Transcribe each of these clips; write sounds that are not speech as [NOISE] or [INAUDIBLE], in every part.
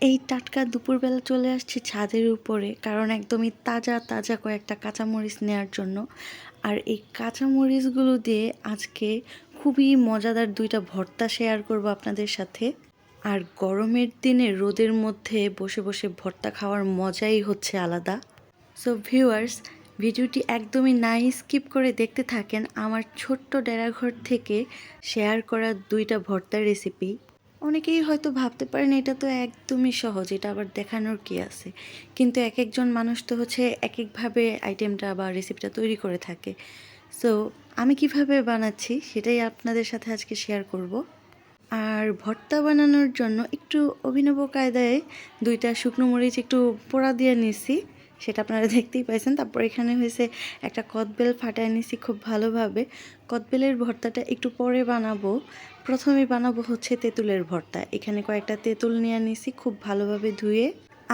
এই টাটকা দুপুরবেলা চলে আসছি ছাদের উপরে, কারণ একদমই তাজা তাজা কয়েকটা কাঁচামরিচ নেওয়ার জন্য। আর এই কাঁচামরিচগুলো দিয়ে আজকে খুবই মজাদার দুইটা ভর্তা শেয়ার করব আপনাদের সাথে। আর গরমের দিনে রোদের মধ্যে বসে বসে ভর্তা খাওয়ার মজাই হচ্ছে আলাদা। সো ভিউয়ার্স ভিডিওটি একদমই নাই স্কিপ করে দেখতে থাকেন। আমার ছোট্ট ডেরাঘর থেকে শেয়ার করা দুইটা ভর্তার রেসিপি অনেকেই হয়তো ভাবতে পারেন এটা তো একদমই সহজ, এটা আবার দেখানোর কি আছে? কিন্তু এক একজন মানুষ তো হচ্ছে এক একভাবে আইটেমটা বা রেসিপিটা তৈরি করে থাকে। সো আমি কীভাবে বানাচ্ছি সেটাই আপনাদের সাথে আজকে শেয়ার করব। আর ভর্তা বানানোর জন্য একটু অভিনব কায়দায় দুইটা শুকনো মরিচ একটু পোড়া দিয়ে নিছি। সেটা আপনারা [LAUGHS] দেখতেই পাইছেন। তারপর এখানে হয়েছে একটা কদবেল ফাটায় নিছি খুব ভালোভাবে। কদবেলের ভর্তাটা একটু পরে বানাবো। প্রথমে বানাবো হচ্ছে তেঁতুলের ভর্তা। এখানে কয়েকটা তেঁতুল নিয়ে নিছি খুব ভালোভাবে ধুয়ে।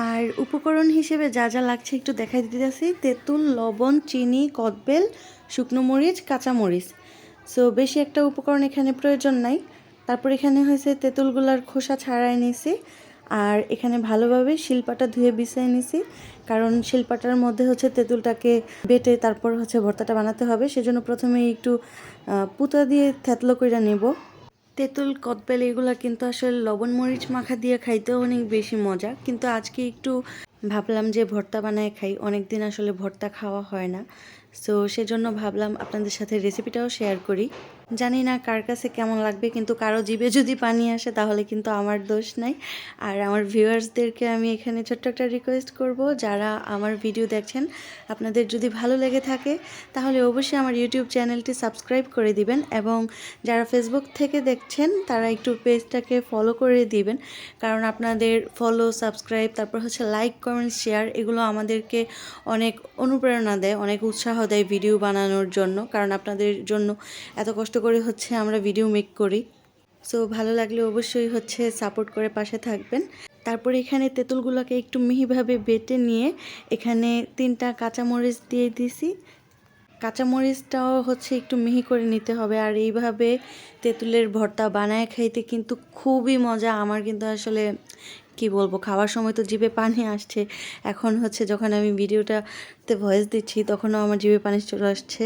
আর উপকরণ হিসেবে যা যা লাগছে একটু দেখাই দিতেছি তেঁতুল, লবণ, চিনি, কদবেল, শুকনো মরিচ, কাঁচা মরিচ। সো বেশি একটা উপকরণ এখানে প্রয়োজন নাই। তারপর এখানে হয়েছে তেঁতুলগুলার খোসা ছাড়াই নিছি। আর এখানে ভালোভাবে শিলপাটা ধুয়ে বিছিয়ে নিছি। কারণ শিলপাটার মধ্যে হচ্ছে তেঁতুলটাকে বেটে তারপর হচ্ছে ভর্তাটা বানাতে হবে। সেজন্য প্রথমে একটু পুতা দিয়ে থেতলো করে নেব। তেঁতুল, কদবেল এগুলো কিন্তু আসলে লবণ, মরিচ মাখা দিয়ে খাইতেও অনেক বেশি মজা। কিন্তু আজকে একটু ভাবলাম যে ভর্তা বানায় খাই। অনেক দিন আসলে ভর্তা খাওয়া হয় না। সো সেজন্য ভাবলাম আপনাদের সাথে রেসিপিটাও শেয়ার করি। জানি না কার কাছে কেমন লাগবে, কিন্তু কারও জিভে যদি পানি আসে, তাহলে কিন্তু আমার দোষ নাই। আর আমার ভিউয়ার্সদেরকে আমি এখানে ছোট্ট একটা রিকোয়েস্ট করব, যারা আমার ভিডিও দেখছেন, আপনাদের যদি ভালো লেগে থাকে, তাহলে অবশ্যই আমার ইউটিউব চ্যানেলটি সাবস্ক্রাইব করে দিবেন, এবং যারা ফেসবুক থেকে দেখছেন, তারা একটু পেজটাকে ফলো করে দিবেন। কারণ আপনাদের ফলো সাবস্ক্রাইব তারপর হচ্ছে লাইক কমেন্ট শেয়ার এগুলো আমাদেরকে অনেক অনুপ্রেরণা দেয়, অনেক উৎসাহ দেয় ভিডিও বানানোর জন্য, কারণ আপনাদের জন্য এত কষ্ট করে হচ্ছে আমরা ভিডিও মেক করি। সো ভালো লাগলে অবশ্যই হচ্ছে সাপোর্ট করে পাশে থাকবেন। তারপরে এখানে তেঁতুলগুলোকে একটু মিহিভাবে বেটে নিয়ে এখানে তিনটা কাঁচামরিচ দিয়ে দিছি। কাঁচামরিচটাও হচ্ছে একটু মিহি করে নিতে হবে, আর এইভাবে তেঁতুলের ভর্তা বানায় খাইতে কিন্তু খুবই মজা। আমার কিন্তু আসলে কি বলব, খাওয়ার সময় তো জিভে পানি আসছে। এখন হচ্ছে যখন আমি ভিডিওটাতে ভয়েস দিচ্ছি, তখনও আমার জিভে পানি চলে আসছে।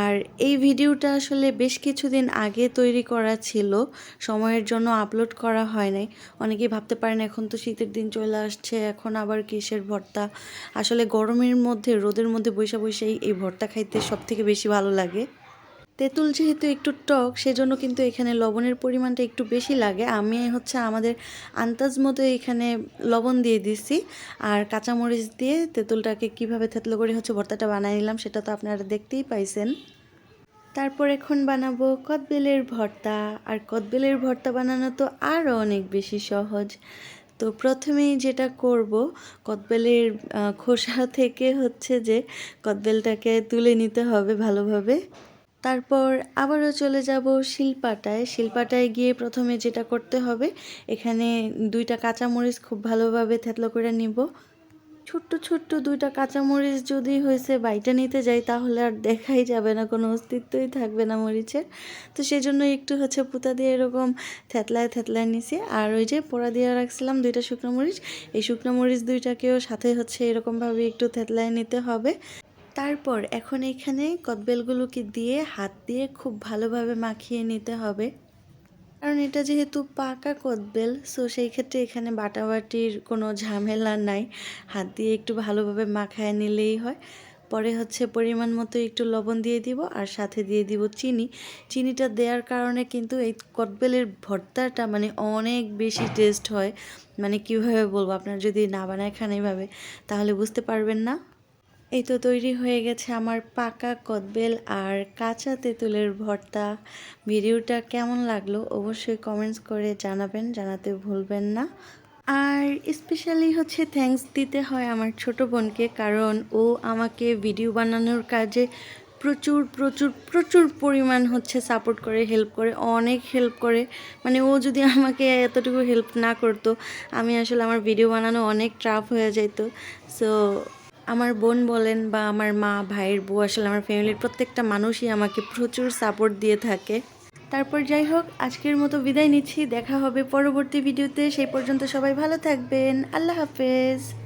আর এই ভিডিওটা আসলে বেশ কিছুদিন আগে তৈরি করা ছিল, সময়ের জন্য আপলোড করা হয় নাই। অনেকেই ভাবতে পারেন এখন তো শীতের দিন চলে আসছে, এখন আবার কিসের ভর্তা? আসলে গরমের মধ্যে, রোদের মধ্যে বৈশা বৈশাই এই ভর্তা খাইতে সব থেকে বেশি ভালো লাগে। তেঁতুল যেহেতু একটু টক, সেজন্য কিন্তু এখানে লবণের পরিমাণটা একটু বেশি লাগে। আমি হচ্ছে আমাদের আন্দাজ মতো এখানে লবণ দিয়ে দিছি। আর কাঁচামরিচ দিয়ে তেঁতুলটাকে কীভাবে থেতলো করে হচ্ছে ভর্তাটা বানিয়ে নিলাম, সেটা তো আপনারা দেখতেই পাইছেন। তারপর এখন বানাবো কদবেলের ভর্তা। আর কদবেলের ভর্তা বানানো তো আরও অনেক বেশি সহজ। তো প্রথমেই যেটা করব, কদবেলের খোসা থেকে হচ্ছে যে কদবেলটাকে তুলে নিতে হবে ভালোভাবে। তারপর আবারও চলে যাব শিলপাটায়। শিলপাটায় গিয়ে প্রথমে যেটা করতে হবে, এখানে দুইটা কাঁচামরিচ খুব ভালোভাবে থেতলো করে নিব। ছোট্ট ছোট্ট দুইটা কাঁচামরিচ যদি হয়েছে বাইটা নিতে যাই, তাহলে আর দেখাই যাবে না, কোনো অস্তিত্বই থাকবে না মরিচের। তো সেই জন্য একটু হচ্ছে পুতা দিয়ে এরকম থেতলায় থেতলায় নিছি। আর ওই যে পোড়া দিয়ে রাখছিলাম দুইটা শুকনো মরিচ, এই শুকনো মরিচ দুইটাকেও সাথে হচ্ছে এরকমভাবে একটু থেতলায় নিতে হবে। তারপর এখন এখানে কদবেলগুলোকে দিয়ে হাত দিয়ে খুব ভালোভাবে মাখিয়ে নিতে হবে। কারণ এটা যেহেতু পাকা কদবেল, সো সেই ক্ষেত্রে এখানে বাটাবাটির কোনো ঝামেলা নাই। হাত দিয়ে একটু ভালোভাবে মাখায় নিলেই হয়। পরে হচ্ছে পরিমাণ মতো একটু লবণ দিয়ে দিব আর সাথে দিয়ে দিব চিনি। চিনিটা দেওয়ার কারণে কিন্তু এই কদবেলের ভর্তাটা মানে অনেক বেশি টেস্ট হয়। মানে কীভাবে বলব? আপনার যদি না বানায় খান এইভাবে, তাহলে বুঝতে পারবেন না। এই তো তৈরি হয়ে গেছে আমার পাকা কদবেল আর কাঁচা তেঁতুলের ভর্তা। ভিডিওটা কেমন লাগল অবশ্যই কমেন্টস করে জানাবেন, জানাতে ভুলবেন না। আর স্পেশালি হচ্ছে থ্যাঙ্কস দিতে হয় আমার ছোট বোনকে কারণ ও আমাকে ভিডিও বানানোর কাজে প্রচুর প্রচুর প্রচুর পরিমাণ হচ্ছে সাপোর্ট করে হেল্প করে, অনেক হেল্প করে। মানে ও যদি আমাকে এতটুকু হেল্প না করতো, আমি আসলে আমার ভিডিও বানানো অনেক ট্রাফ হয়ে যেত সো আমার বোন বলেন বা আমার মা, ভাইয়ের বউ, আসলে আমার ফ্যামিলির প্রত্যেকটা মানুষই আমাকে প্রচুর সাপোর্ট দিয়ে থাকে। তারপর যাই হোক, আজকের মতো বিদায় নিচ্ছি। দেখা হবে পরবর্তী ভিডিওতে সেই পর্যন্ত সবাই ভালো থাকবেন। আল্লাহ হাফেজ।